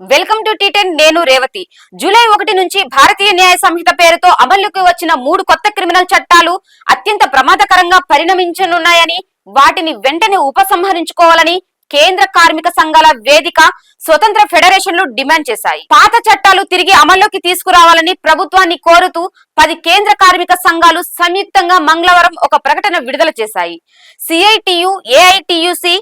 Welcome to T10 నేను Revathi. July ఒకటి నుంచి భారతీయ న్యాయ సంహిత పేరుతో అమల్లోకి వచ్చిన మూడు కొత్త క్రిమినల్ చట్టాలు అత్యంత ప్రమాదకరంగా పరిణమించనున్నాయని వాటిని వెంటనే ఉపసంహరించుకోవాలని కేంద్ర కార్మిక సంఘాల వేదిక స్వతంత్ర ఫెడరేషన్లు డిమాండ్ చేశాయి. పాత చట్టాలు తిరిగి అమల్లోకి తీసుకురావాలని ప్రభుత్వాన్ని కోరుతూ పది కేంద్ర కార్మిక సంఘాలు సంయుక్తంగా మంగళవారం ఒక ప్రకటన విడుదల చేశాయి. CITU AITUC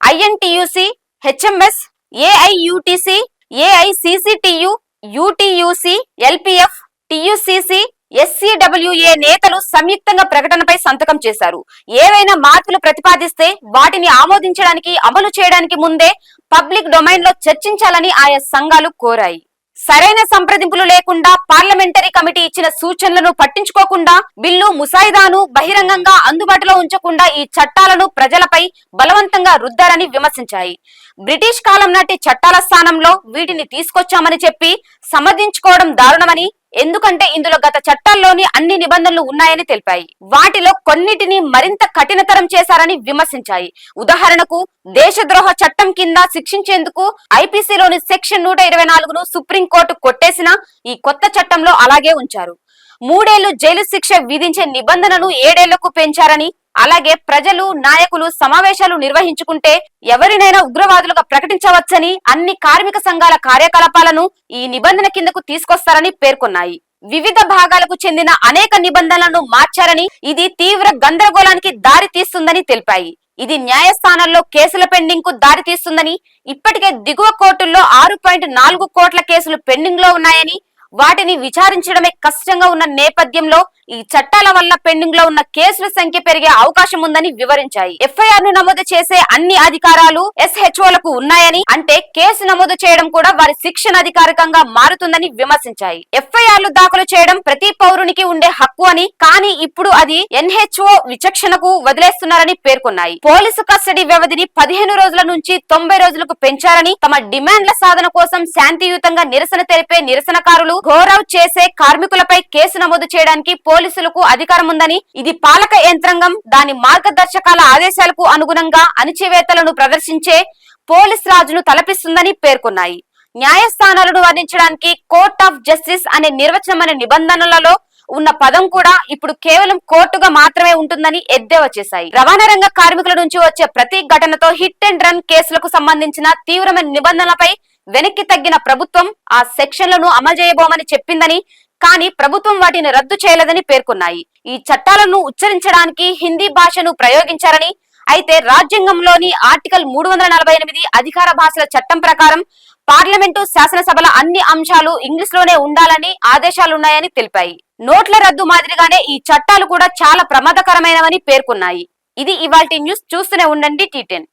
INTUC HMS AIUTUC AICCTU UTUC LPF TUCC SCWA నేతలు సంయుక్తంగా ప్రకటనపై సంతకం చేశారు. ఏవైనా మార్పులు ప్రతిపాదిస్తే వాటిని ఆమోదించడానికి అమలు చేయడానికి ముందే పబ్లిక్ డొమైన్లో చర్చించాలని ఆయా సంఘాలు కోరాయి. సరైన సంప్రదింపులు లేకుండా పార్లమెంటరీ కమిటీ ఇచ్చిన సూచనలను పట్టించుకోకుండా బిల్లు ముసాయిదాను బహిరంగంగా అందుబాటులో ఉంచకుండా ఈ చట్టాలను ప్రజలపై బలవంతంగా రుద్దారని విమర్శించాయి. బ్రిటిష్ కాలం నాటి చట్టాల స్థానంలో వీటిని తీసుకొచ్చామని చెప్పి సమర్థించుకోవడం దారుణమని ఎందుకంటే ఇందులో గత చట్టాల్లోని అన్ని నిబంధనలు ఉన్నాయని తెలిపాయి. వాటిలో కొన్నిటిని మరింత కఠినతరం చేశారని విమర్శించాయి. ఉదాహరణకు దేశద్రోహ చట్టం కింద శిక్షించేందుకు ఐపీసీలోని సెక్షన్ నూట ఇరవై నాలుగును సుప్రీంకోర్టు కొట్టేసిన ఈ కొత్త చట్టంలో అలాగే ఉంచారు. మూడేళ్ళు జైలు శిక్ష విధించే నిబంధనను ఏడేళ్ళకు పెంచారని అలాగే ప్రజలు నాయకులు సమావేశాలు నిర్వహించుకుంటే ఎవరినైనా ఉగ్రవాదులుగా ప్రకటించవచ్చని అన్ని కార్మిక సంఘాల కార్యకలాపాలను ఈ నిబంధన కిందకు తీసుకొస్తారని పేర్కొన్నాయి. వివిధ భాగాలకు చెందిన అనేక నిబంధనలను మార్చారని ఇది తీవ్ర గందరగోళానికి దారి తీస్తుందని తెలిపాయి. ఇది న్యాయస్థానాల్లో కేసుల పెండింగ్కు దారి తీస్తుందని ఇప్పటికే దిగువ కోర్టుల్లో ఆరు పాయింట్ నాలుగు కోట్ల కేసులు పెండింగ్లో ఉన్నాయని వాటిని విచారించడమే కష్టంగా ఉన్న నేపథ్యంలో ఈ చట్టాల వల్ల పెండింగ్లో ఉన్న కేసుల సంఖ్య పెరిగే అవకాశం ఉందని వివరించాయి. ఎఫ్ఐఆర్ను నమోదు చేసే అన్ని అధికారాలు ఎస్హెచ్ఓలకు ఉన్నాయని అంటే కేసు నమోదు చేయడం కూడా వారి శిక్షణ అధికారికంగా మారుతుందని విమర్శించాయి. ఎఫ్ఐఆర్లు దాఖలు చేయడం ప్రతి పౌరునికి ఉండే హక్కు అని కానీ ఇప్పుడు అది ఎన్హెచ్ఓ విచక్షణకు వదిలేస్తున్నారని పేర్కొన్నాయి. పోలీసు కస్టడీ వ్యవధిని పదిహేను రోజుల నుంచి తొంభై రోజులకు పెంచారని తమ డిమాండ్ల సాధన కోసం శాంతియుతంగా నిరసన తెలిపే నిరసనకారులు ఘోరావ్ చేసే కార్మికులపై కేసు నమోదు చేయడానికి పోలీసులకు అధికారం ఉందని ఇది పాలక యంత్రాంగం దాని మార్గదర్శకాల ఆదేశాలకు అనుగుణంగా అణిచివేతలను ప్రదర్శించే పోలీస్ రాజును తలపిస్తుందని పేర్కొన్నాయి. న్యాయస్థానాలను వర్ణించడానికి కోర్ట్ ఆఫ్ జస్టిస్ అనే నిర్వచనం అనే నిబంధనలలో ఉన్న పదం కూడా ఇప్పుడు కేవలం కోర్టుగా మాత్రమే ఉంటుందని ఎద్దేవా చేశాయి. రవాణా రంగ కార్మికుల నుంచి వచ్చే ప్రతి ఘటనతో హిట్ అండ్ రన్ కేసులకు సంబంధించిన తీవ్రమైన నిబంధనలపై వెనక్కి తగ్గిన ప్రభుత్వం ఆ సెక్షన్లను అమలు చేయబోమని చెప్పిందని కానీ ప్రభుత్వం వాటిని రద్దు చేయలేదని పేర్కొన్నాయి. ఈ చట్టాలను ఉచ్చరించడానికి హిందీ భాషను ప్రయోగించారని అయితే రాజ్యాంగంలోని ఆర్టికల్ మూడు వందల నలభై ఎనిమిది అధికార భాషల చట్టం ప్రకారం పార్లమెంటు శాసనసభల అన్ని అంశాలు ఇంగ్లీష్లోనే ఉండాలని ఆదేశాలున్నాయని తెలిపాయి. నోట్ల రద్దు మాదిరిగానే ఈ చట్టాలు కూడా చాలా ప్రమాదకరమైనవని పేర్కొన్నాయి. ఇది ఇవాల్టి న్యూస్. చూస్తూనే ఉండండి టీటెన్